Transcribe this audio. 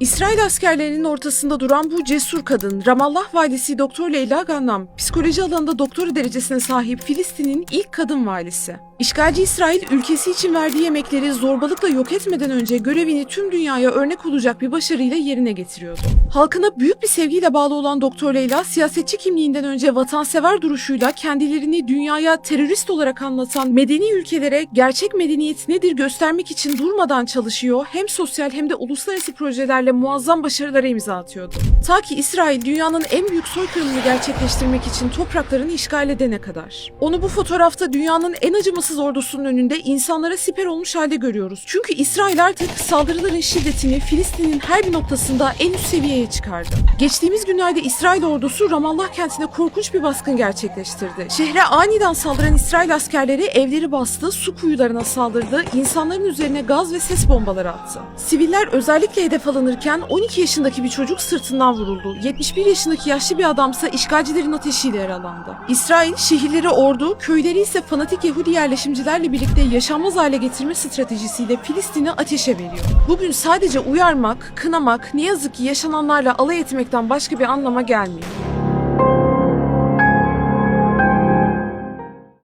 İsrail askerlerinin ortasında duran bu cesur kadın, Ramallah valisi Doktor Leyla Gannam, psikoloji alanında doktora derecesine sahip Filistin'in ilk kadın valisi. İşgalci İsrail ülkesi için verdiği yemekleri zorbalıkla yok etmeden önce görevini tüm dünyaya örnek olacak bir başarıyla yerine getiriyordu. Halkına büyük bir sevgiyle bağlı olan Doktor Leyla, siyasetçi kimliğinden önce vatansever duruşuyla kendilerini dünyaya terörist olarak anlatan medeni ülkelere gerçek medeniyet nedir göstermek için durmadan çalışıyor, hem sosyal hem de uluslararası projelerle muazzam başarılara imza atıyordu. Ta ki İsrail dünyanın en büyük soykırımını gerçekleştirmek için topraklarını işgal edene kadar. Onu bu fotoğrafta dünyanın en acımasız ordusunun önünde insanlara siper olmuş halde görüyoruz. Çünkü İsrail artık saldırıların şiddetini Filistin'in her bir noktasında en üst seviyeye çıkardı. Geçtiğimiz günlerde İsrail ordusu Ramallah kentine korkunç bir baskın gerçekleştirdi. Şehre aniden saldıran İsrail askerleri evleri bastı, su kuyularına saldırdı, insanların üzerine gaz ve ses bombaları attı. Siviller özellikle hedef alınırken 12 yaşındaki bir çocuk sırtından vuruldu. 71 yaşındaki yaşlı bir adamsa işgalcilerin ateşiyle yaralandı. İsrail şehirleri ordu, köyleri ise fanatik Yahudi yerleşimcilerle birlikte yaşanmaz hale getirme stratejisiyle Filistin'i ateşe veriyor. Bugün sadece uyarmak, kınamak, ne yazık ki yaşananlarla alay etmekten başka bir anlama gelmiyor.